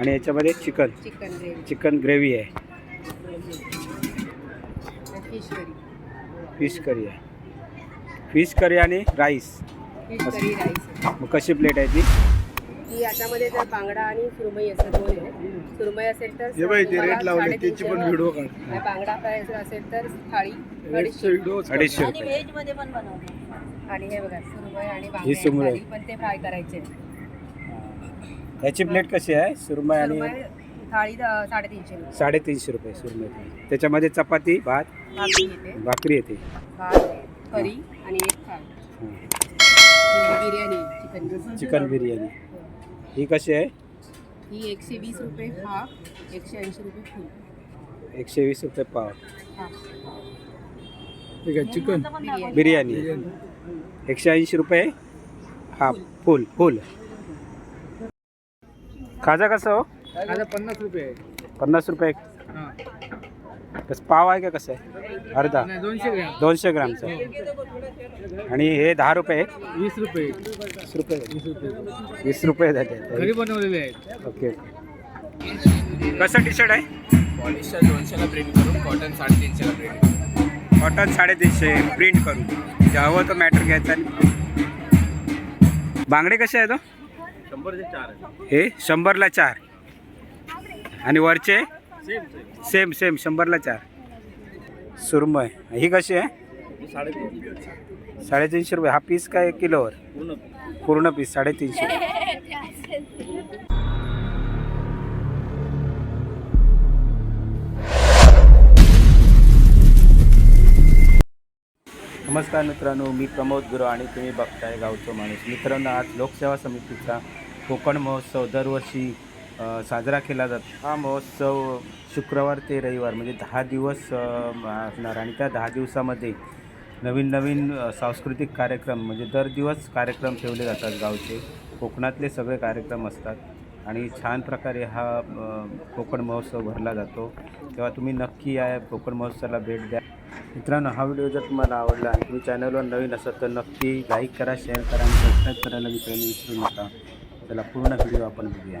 आणि याच्यामध्ये chicken. Chicken gravy. Chicken gravy आहे. Fish curry. फिश करी आहे. फिश करी आणि राईस. Fish curry rice. मग कशी प्लेट आहे ती? ही याच्यामध्ये जर बांगडा आणि सुरमई असं दोन आहे सुरमई असेल तर हे बाई ते तुम्हाला रेट लावले साडेतीनशे त्याची पण वर. व्हिडिओ काढ. आणि बांगडा फ्राय जर असेल तर थाळी अडीचशे अडीचशे आणि रुपये. व्हेजमध्ये पण बनवतो आणि हे बघा सुरमई आणि बांगडा सुरमई. थाळी पण ते फ्राय करायचे. याची प्लेट कशी आहे? सुरमई आणि सुरमई थाळी अं, साडेतीनशे रुपये. साडेतीनशे रुपये सुरमई थाळी. त्याच्यामध्ये चपाती भात भाकरी येते. भाकरी येते. भात करी आणि एक थाळी. हां. Biryani chicken chicken biryani. ही कशी आहे? ही एकशे वीस रुपये हाफ एकशे ऐंशी रुपये फुल. एकशे वीस रुपये पाव. हाफ ठीक आहे चिकन. बिर्याणी. बिर्याणी. एकशे ऐंशी रुपये? हा फुल फुल. खाजा कसं हो? आता पन्नास रुपये आहे. पन्नास रुपये हा. कसं पाव आहे का कसं आहे? अर्धा. नाही दोनशे ग्रॅम. दोनशे ग्रामचं. आणि हे दहा रुपये वीस रुपये वीस रुपये वीस रुपये वीस रुपये घरी बनवलेले आहेत. ओके. कसं टी शर्ट आहे? पॉलिशच्या दोनशेला प्रिंट करून कॉटन साडेतीनशेला प्रिंट कॉटन साडेतीनशे. प्रिंट करून. जे हवं तो मॅटर घ्यायचा आणि बांगडे कसे आहे तो शंभरचे चार आहे हे शंभरला चार. आणि वरचे? सेम सेम सेम शंभरला चार. सुरमय ही कशी आहे? साडेतीनशे रुपये. हा पीस काय किलोवर? पूर्ण. पीस साडेतीनशे. नमस्कार मित्रांनो मी प्रमोद गुरु आणि तुम्ही बघताय गावचं माणूस. मित्रांनो आज लोकसेवा समितीचा कोकण महोत्सव दरवर्षी साजरा केला जातो. हा महोत्सव शुक्रवार ते रविवार म्हणजे दहा दिवस असणार. आणि त्या दहा दिवसामध्ये नवीन नवीन सांस्कृतिक कार्यक्रम म्हणजे दर दिवस कार्यक्रम ठेवले जातात गावचे. कोकणातले सगळे कार्यक्रम असतात. आणि छान प्रकारे हा कोकण महोत्सव भरला जातो. तेव्हा तुम्ही नक्की या कोकण महोत्सवाला भेट द्या. मित्रांनो हा व्हिडिओ जर तुम्हाला आवडला आणि तुम्ही चॅनलवर नवीन असाल तर नक्की लाईक करा शेअर करा आणि सबस्क्राईब करायला मित्रांनी विसरू नका. चला पूर्ण व्हिडिओ आपण बघूया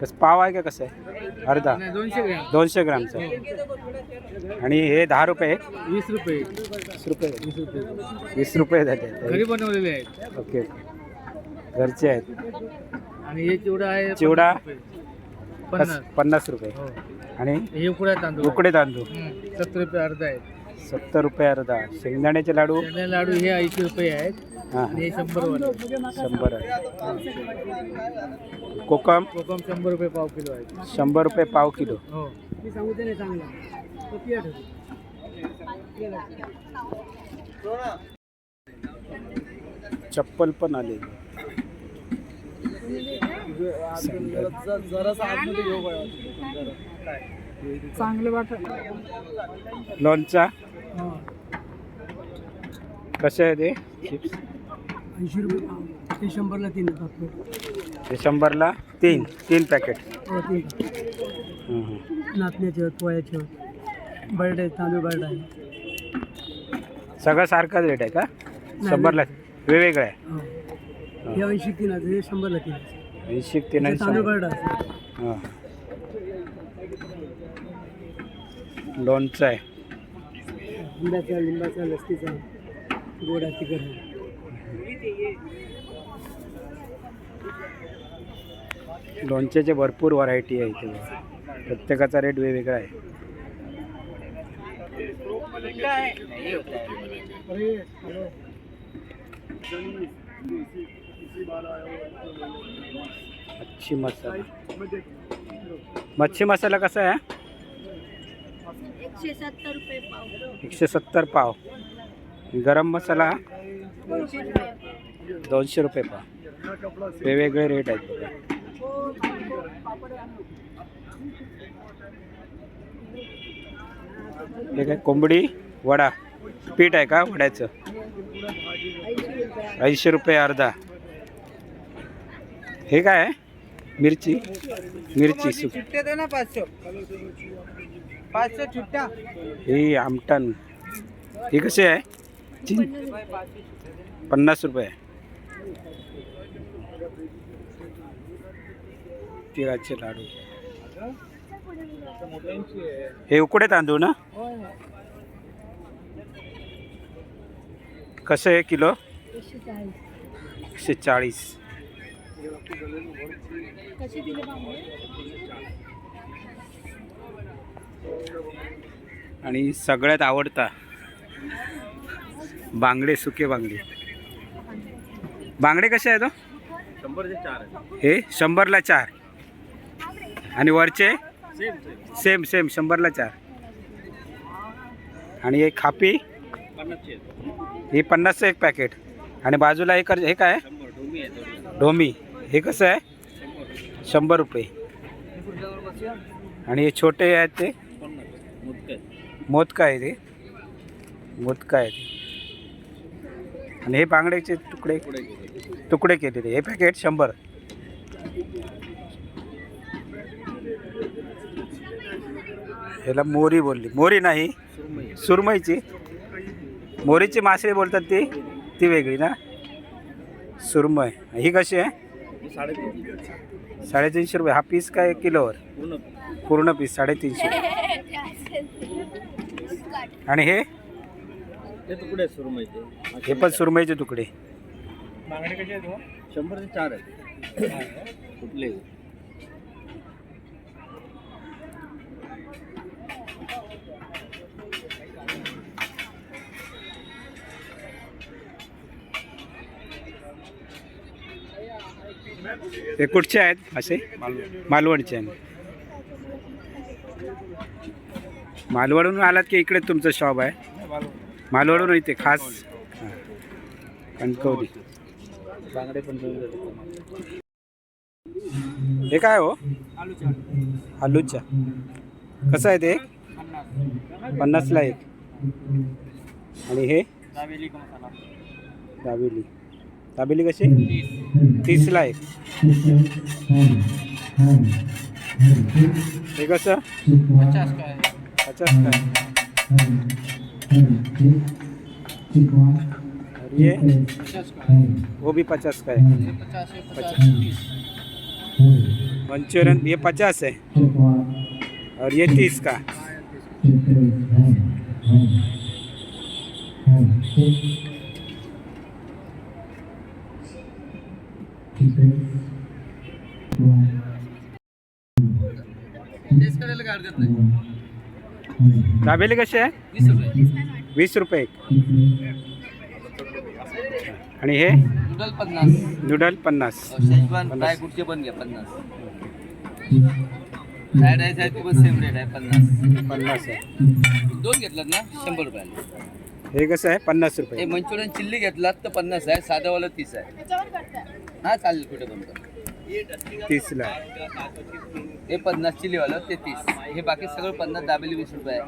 कसं पाव आहे का कसं आहे? अर्धा? दोनशे ग्रॅम. दोनशे ग्रामचं. आणि हे दहा रुपये वीस रुपये. वीस रुपये वीस रुपये. वीस रुपये घरी बनवलेले आहेत. ओके. घरचे आहेत. आणि हे चिवडा आहे चिवडा? पन्नास. पन्नास रुपये. हो. आणि हे उकड्या तांदूळ. उकडे तांदूळ. सत्तर रुपये अर्धा आहेत सत्तर रुपये अर्धा. शेंगदाण्याचे लाडू? लाडू हे ऐंशी रुपये आहेत. हां. आणि हे शंभर आहे. कोकम? कोकम शंभर रुपये पाव किलो आहे शंभर रुपये पाव किलो. हो. मी सांगते नाही चांगला. चप्पल पण आले. चांगलं वाटत लोणचा? कसे आहे ते चिप्स ऐंशी रुपये ते शंभरला तीन हे शंभरला तीन. तीन पॅकेट हो तीन. नाचण्याचे आहेत पोळ्याचे आहेत. बर्ड आहे तांदूळ बर्ड आहे. सगळं सारखाच रेट आहे का? शंभरला वेगवेगळं आहे हो. हे ऐंशी तीन हे शंभरला तीन. ऐंशी तीन तांदूळ बर्ड आहे हां. लोणचं आहे. लिंबाचा लिंबाचा लस्तीचा गोडा तिखट लोणच्याचे भरपूर व्हरायटी आहे इथे. प्रत्येकाचा रेट वेगवेगळा आहे. मच्छी मसाला. मच्छी मसाला कसा आहे? एकशे सत्तर रुपये पाव. एकशे सत्तर पाव. गरम मसाला दोनशे रुपये दोनशे रुपये पाव. वेगवेगळे रेट आहेत. हे काय कोंबडी वडा. पीठ आहे का वड्याचं? ऐंशी रुपये अर्धा. हे काय आहे? मिरची. मिरची सुक चिट्टे दे ना पाचशे ही आमटण. ही कशी आहे? चिं पन्नास रुपये. तिळाचे लाडू. हे उकडे तांदूळ ना? कसं आहे किलो? एकशे चाळीस एकशे चाळीस कसे दिले बांगडे आणि सगळ्यात आवडता बांगडे सुके बांगडे. बांगडे कसे आहे तो शंभरचे चार हे शंभरला चार. आणि वरचे? Same same. शंभरला चार. आणि एक खापी? ही पन्नासचं एक पॅकेट. आणि बाजूला एक हे काय ढोमी हे कसं आहे? शंभर रुपये. आणि हे छोटे आहेत ते? मोदका. आहे ते. मोदका आहे ते. आणि हे बांगड्याचे तुकडे तुकडे केलेले हे पॅकेट शंभर. ह्याला मोरी बोलली. मोरी नाही. सुरमई. सुरमईची. मोरीची मासळी बोलतात ती. ती वेगळी ना? सुरमई. ही कशी आहे? साडेतीन साडेतीनशे रुपये. हा पीस काय किलोवर? पूर्ण. पूर्ण पीस साडेतीनशे. आणि हे? ते तुकडे आहेत सुरमईचे. हे पण सुरमईचे तुकडे. कसे आहेत शंभरचे चार आहेत. कुठले? हे कुठचे आहेत? असे? मालवणचे. आहेत मालवडून आलात की इकडे तुमचं शॉप आहे? मालवडून इथे खास. कणकवली. हे काय हो? आलूच्या. कसं आहे ते पन्नासला एक. आणि हे? दाबेली दाबेली कशी? तीसला एक. हे कसं? पचास का है। पचास का और ये? पचास का है वो भी पचास का है। पचास है पचास। पचास तीस मंचूरियन ये पचास है। और ये तीस का। टेस्ट करायला काय हरकत नाही दाबेली कशी आहे? वीस रुपये. वीस रुपये. एक आणि हे? नूडल पन्नास. नूडल पन्नास. कुठचे पण घ्या पन्नास. फ्राईड राईस आहे पण सेम रेट आहे पन्नास. पन्नास आहे. दोन घेतलात ना? शंभर रुपयाला. हे कसं आहे? पन्नास हे रुपये मंचुरियन चिल्ली घेतलात तर पन्नास आहे साधावाला तीस आहे. हा चालेल कुठे पण करा. तीसला. हे पन्नास चिल्लीवालं ते तीस. हे बाकी सगळं पन्नास दाबेली वीस रुपये आहे.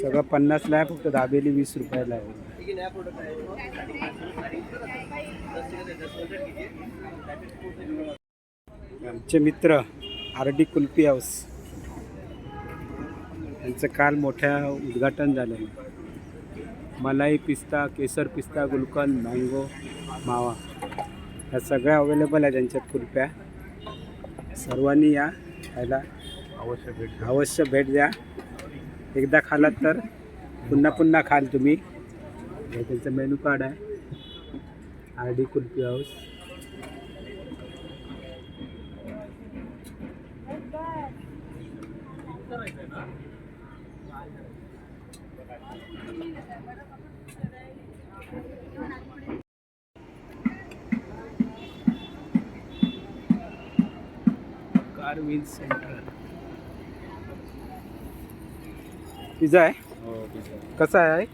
सगळं पन्नासला आहे फक्त दाबेली वीस रुपयाला आहे. आमचे मित्र आर डी कुल्फी हाऊस. यांचं काल मोठ्या उद्घाटन झालं मलाई पिस्ता केसर पिस्ता गुलकंद मँगो मावा. ह्या सगळ्या अवेलेबल आहे त्यांच्यात कुल्फ्या सर्वांनी या खायला अवश्य भेट अवश्य भेट द्या. एकदा खालात तर पुन्हा पुन्हा खाल तुम्ही. हे त्यांचं मेनू कार्ड आहे. R D kulfi house car wheel centre pizza आहे? कसा आहे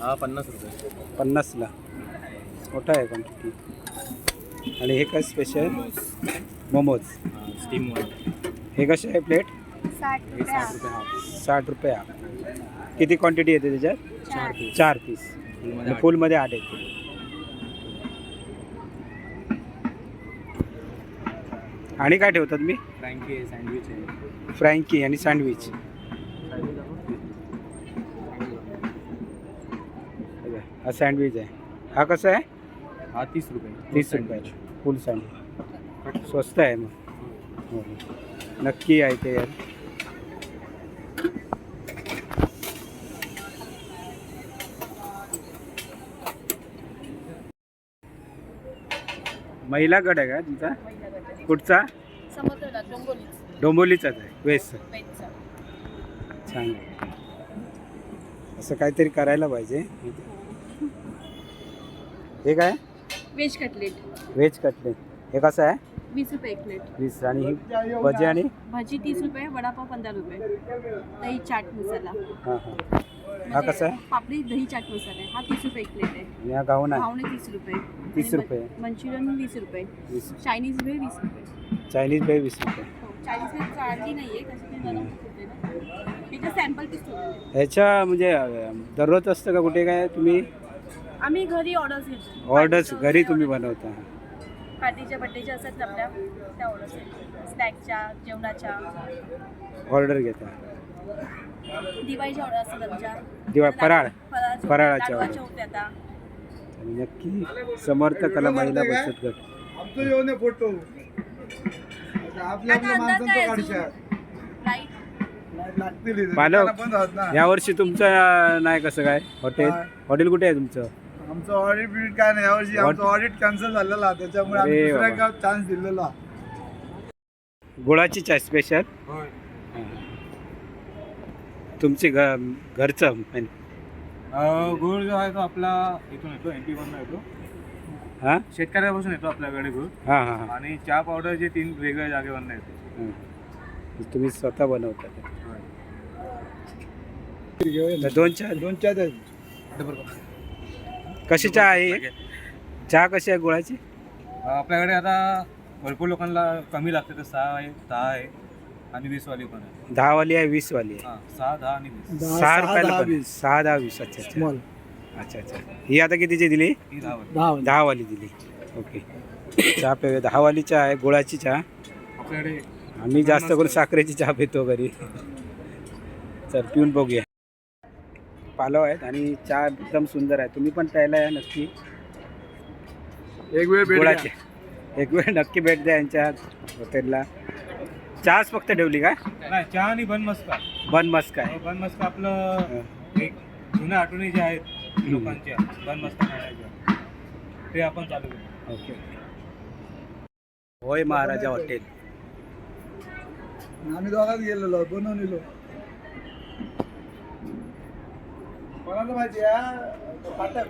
हा पन्नास रुपये. पन्नासला. मोठा आहे क्वांटिटी आणि हे काय स्पेशल मोमोज. स्टीम हे कसे आहे प्लेट साठ रुपये साठ रुपये. हाफ साठ रुपये हा. किती क्वांटिटी येते त्याच्यात? चार चार पीस फुलमध्ये फुलमध्ये आठ येते. आणि काय ठेवतात मी? फ्रँकी आहे सँडविच आहे. फ्रँकी आणि सँडविच. हा सँडविच आहे. हा कसा आहे? हा तीस रुपये. तीस रुपयाची फुल सँडविच. स्वस्त आहे मग. हो. नक्की आहे ते यार. महिला गड आहे का तुमचा? कुठचा? डोंगोलीच डोंबोलीचाच आहे वेस्ट. पेनचा छान आहे. असं काहीतरी करायला पाहिजे. हे काय? Veg cutlet. Veg cutlet. हे कसं आहे? वीस रुपये एक प्लेट. वीस. आणि ही भजी आणि? भाजी तीस रुपये वडापाव पंधरा रुपये. दही चाट मसाला. हां हां. हा कसा आहे? पापडी दही चाट मसाला आहे. हा तीस रुपये एक प्लेट आहे. आणि हा गाऊन आहे घावणे तीस रुपये. तीस रुपये. मंचुरियन वीस रुपये. वीस चायनीज भेळ वीस रुपये. चायनीज भेळ वीस रुपये. हो चायनीज भेळ चालली नाही आहे कसं ते बनवत होते ना. तिथे सॅम्पल पीस ठेवलेले ह्याच्या म्हणजे अं, दररोज असतं का कुठे काय तुम्ही? आम्ही घरी ऑर्डर्स घेतो. ऑर्डर्स पार्टीच्या घरी वगैरे तुम्ही बनवता. पार्टीच्या बड्डेच्या असतात ना आपल्या त्या ऑर्डर्स स्नॅकच्या जेवणाच्या. ऑर्डर घेता. दिवाळीच्या ऑर्डर असतात आमच्या. दिवा फराळ. फराळाच्या फराळाच्या लाडवाच्या order. होत्या आता. आणि नक्की समर्थ कला महिला बचत गट. आमचं येऊन आहे फोटो. आपल्या आपल्या माणसांचं काढशात राईट लागतील इथे. पालक. दुकानं बंद आहात ना. यावर्षी तुमचं नाही कसं काय? हॉटेल? काय? हॉटेल कुठे आहे तुमचं? आमचं ऑडिट बिडिट काय नाही. यावर्षी आमचं ऑडिट कॅन्सल झालेला त्याच्यामुळे आम्ही अरे दुसऱ्या बाबा. गावात चान्स दिलेला. गुळाची चाय स्पेशल तुमची घ घरचं मेन. गुळ जो आहे तो आपला इथून येतो एम पी मधून येतो. हां? शेतकऱ्यापासून येतो आपल्याकडे गुळ हां हां हां. आणि चहा पावडर जे तीन वेगळ्या जागेवरनं येतो. हं. तुम्ही स्वतः बनवता. ते. तर दोन चहा दोन चार आहेत. कशी चहा आहे? चहा कशी आहे गुळाची? आपल्याकडे आता भरपूर लोकांना कमी लागते तर सहा आहे दहा आहे. आणि वीस वाली पण आहे. दहावाली आहे वीसवाली आहे. हा सहा दहा आणि वीस. दहा, सहा सहा, रुपयाला दहा, पण. वीस. सहा दहा वीस. अच्छा अच्छा. अच्छा अच्छा. ही आता कितीची दिली? ही दहा वाली दहा वाले. दहावाली दिली. ओके. चहा पे दहावाली चहा आहे गुळाची चहा. आपल्याकडे आम्ही जास्त करून साखरेची चहा पितो घरी. चल पिऊन बघूया. पालव आहेत आणि चहा एकदम सुंदर आहे. तुम्ही पण प्यायला या नक्की. एक वेळ भेट गुळाची. एक वेळ नक्की भेट द्या यांच्या हॉटेलला चहाच फक्त ठेवली का? नाही चहा आणि बन मस्का. बन मस्क आहे. बन मस्का आपलं एक जुन्या आठवणी ज्या आहेत लोकांच्या बन मस्का खाण्याच्या ते आपण चालू करू. ओके. होय महाराजा हॉटेल. आम्ही दोघात गेलेलो बनवून येलो कोणाला माहिती आहे पाटक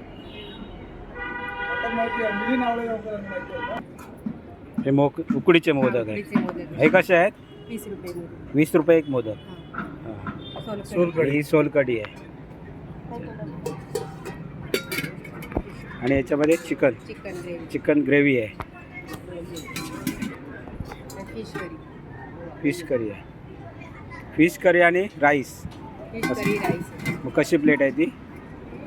पाटक माहिती आहे मिली गावकरांना माहिती आहे का? हे मोक उकडीचे मोदक आहे उकडीचे मोदक हे कसे आहेत? वीस रुपये मोदक. वीस रुपये एक मोदक. हां. सोलकढी. ही सोलकढी आहे. आणि याच्यामध्ये chicken. Chicken gravy. Chicken gravy आहे. Fish curry. फिश करी आहे. फिश करी आणि राईस. Fish curry rice. मग कशी प्लेट आहे ती?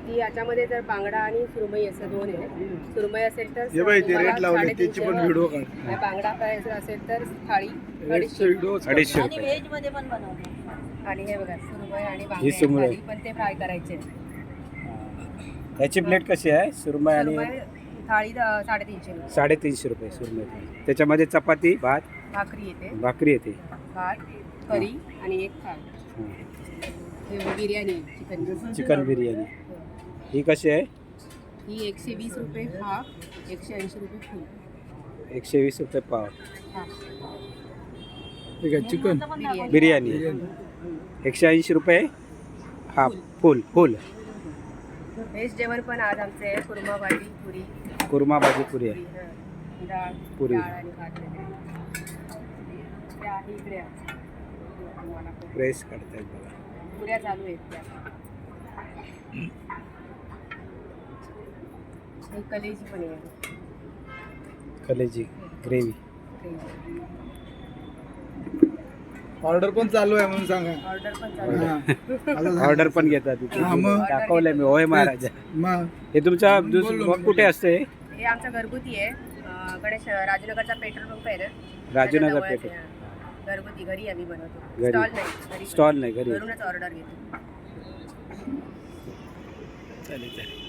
ती याच्यामध्ये जर बांगडा आणि सुरमई असं दोन आहे सुरमई असेल तर हे बाई ते तुम्हाला रेट लावले साडेतीनशे त्याची पण वर. व्हिडिओ काढ आणि बांगडा फ्राय जर असेल तर थाळी अडीचशे आणि रुपये. व्हेजमध्ये पण बनवतो. आणि हे बघा सुरमई आणि ही बांगडा सुरमई. थाळी पण ते फ्राय करायचे. याची प्लेट कशी आहे? सुरमई आणि सुरमई थाळी साडेतीनशे रुपये. साडेतीनशे रुपये सुरमई त्याच्यामध्ये चपाती भात? भाकरी येते. भाकरी येते. भात करी आणि एक थाळ. हां. हे बिर्याणी चिकन. चिकन बिर्याणी. ही कशी आहे? ही एकशे वीस रुपये हाफ एकशे ऐंशी रुपये फुल. एकशे वीस रुपये पाव. ठीक आहे चिकन. बिर्याणी. एकशे ऐंशी रुपये? हा फुल. फुल व्हेज जेवण पण आज आमचे आहे कुर्मा भाजी पुरी. कुर्मा भाजी पुरी आहे. पुरी हं. डाळ पुरी. डाळ आणि भात वगैरे. त्या आहे इकडे आहे. तुम्हाला पण. प्रेस काढतायत बघा. पुऱ्या चालू आहेत त्या. ही कलेजी पण आहे. कलेजी ग्रेव्ही. ऑर्डर पण चालू आहे म्हणून सांगा. ऑर्डर पण चालू आहे हा. असं सांगा. ऑर्डर पण घेतात इथे. हा, मग. दाखवलंय मी. होय महाराजा. मग? हे तुमचा दुस- बोललो मग मी. कुठे असते? हे आमचं घरगुती आहे. अं, गणेश राजनगरचा पेट्रोल पंप आहे ना. राजनगर त्याच्या जवळच पेट्रोल आहे, हां. घरगुती घरी आम्ही बनवतो. घरी. स्टॉल नाही घरी स्टॉल नाही घरी. घरूनच ऑर्डर घेतो. चालेल चालेल.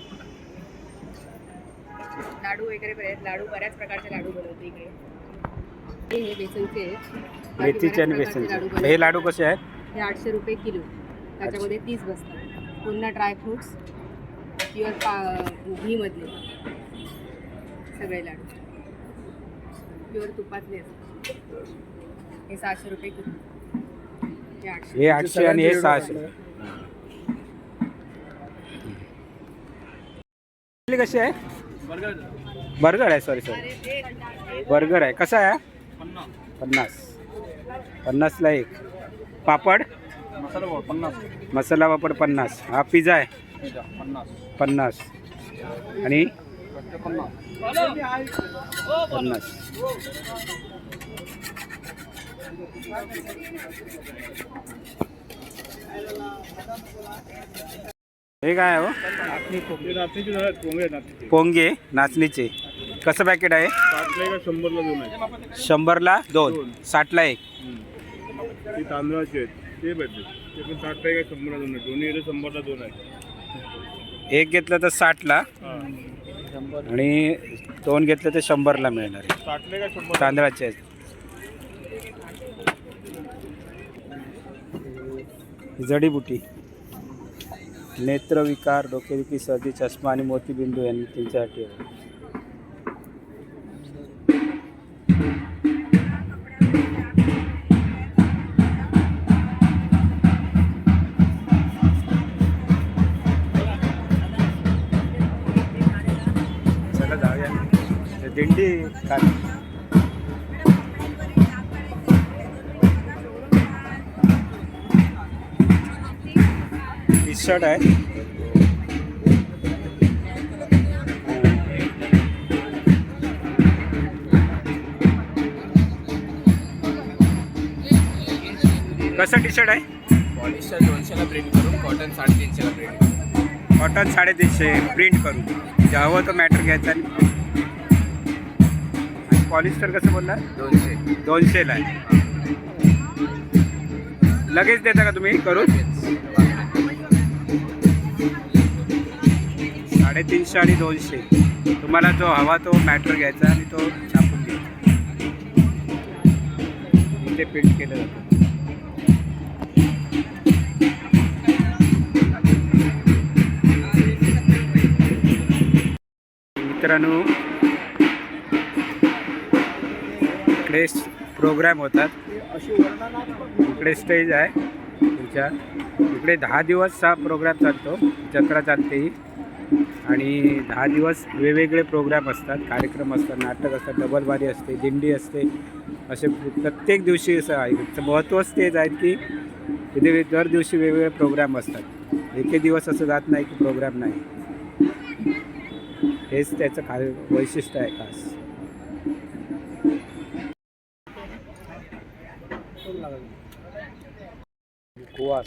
लाडू वगैरे पण आहेत. लाडू बऱ्याच प्रकारचे लाडू बनवतो इकडे. हे हे बेसनचे मेथीचे आणि बेसनचे. हे लाडू कसे आहेत? हे आठशे रुपये किलो. त्याच्यामध्ये तीस बसतात. पुन्हा ड्रायफ्रुट्स प्युअर पा घीमधले. सगळे लाडू. प्युअर तुपातले असतात. हे सहाशे रुपये किलो. हे आठशे. हे आणि हे सहाशे. हे कसे आहे बर्गर आहे सॉरी सॉरी बर्गर आहे. कसा आहे? पन्नास. पन्नासला एक. पापड? मसाला पापड पन्नास. हा पिझ्झा आहे. पन्नास. आणि? पन्नास. हे काय आहे हो? पोंगे नाचणीचे कसं पॅकेट आहे? शंभरला दोन आहे. शंभरला दोन साठला एक. ते तांदळाचे ते दोन्ही शंभरला दोन आहे. एक घेतलं तर साठला आणि दोन घेतलं तर शंभरला मिळणार आहे. तांदळाचे आहेत. जडीबुटी. नेत्रविकार डोकेदुखी सर्दी चष्मा आणि मोतीबिंदू यांनी त्यांच्यासाठी आहे. चला दिंडी शर्ट आहे. कसं टी शर्ट आहे? पॉलिस्टर दोनशेला प्रिंट करून कॉटन साडेतीनशेला प्रिंट करून कॉटन साडेतीनशे प्रिंट करून जे हवं तो मॅटर घ्यायचा आणि पॉलिस्टर कसं बोलला दोनशे. दोनशेला आहे. लगेच देता का तुम्ही? करून? साडेतीनशे आणि दोनशे. तुम्हाला जो हवा तो मॅटर घ्यायचा आणि तो छापून घ्यायचा. इथे प्रिंट केलं जातं. मित्रांनो इकडे प्रोग्राम होतात. इकडे स्टेज आहे तुमच्या. इकडे दहा दिवस हा प्रोग्राम चालतो. जत्रा चालते ही. आणि दहा दिवस वेगवेगळे प्रोग्राम असतात कार्यक्रम असतात नाटक असतात डबलबारी असते दिंडी असते असे प्रत्येक दिवशी असं आहे. महत्त्वच तेच आहे की इथे दर दिवशी वेगवेगळे प्रोग्राम असतात. एके दिवस असं जात नाही की प्रोग्राम नाही. हेच त्याचं खा वैशिष्ट्य आहे खास. कुवास.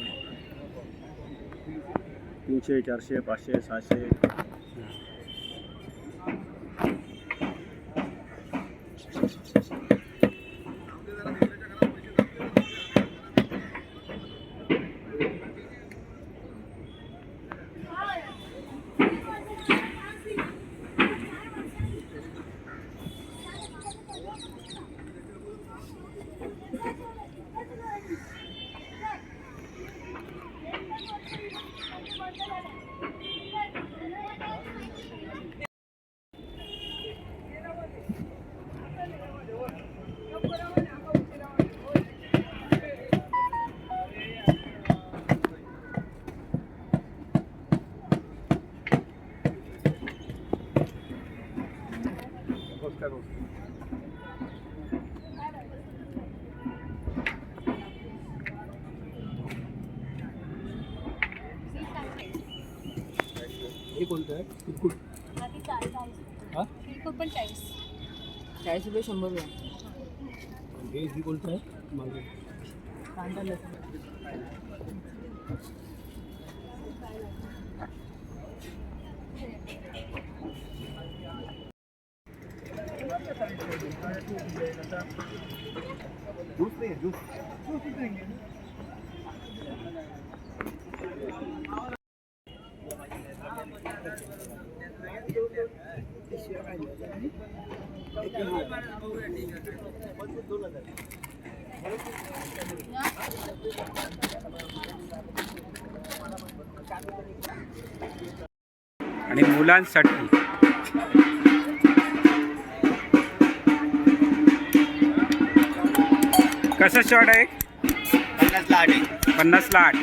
तीनशे चारशे पाचशे सहाशे करू हे कोणतं आहे चाळीस रुपये शंभर रुपये कोणतं आहे? मागे. कांदा ज्यूस नाही ज्यूस. ज्यूस आणि मुलांसाठी. कसं शॉर्ट आहे पन्नासला आठ पन्नासला आठ.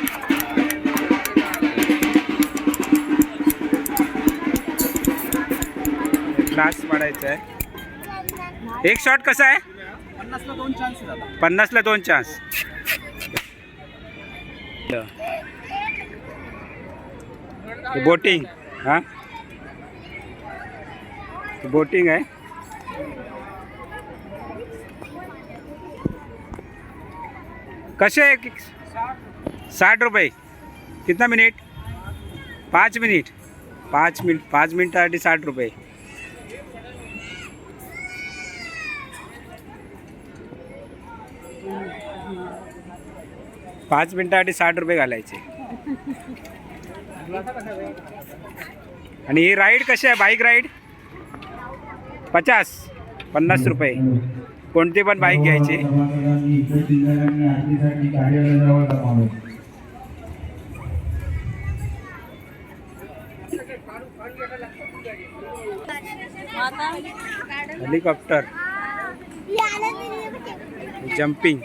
ग्लास वाढायचा आहे. एक शॉट कसा आहे? पन्नासला दोन चान्स चान्स बोटिंग हाँ? बोटिंग आहे. कसे आहे? साठ रुपये. कितना मिनिट पाच मिनिट पाच मिनिट पाच मिनिटासाठी साठ रुपये. पाच मिनिटासाठी साठ रुपये घालायचे. आणि ही राईड कशी आहे? बाईक राईड पचास पन्नास रुपये. कोणती पण बाईक घ्यायची. Helicopter jumping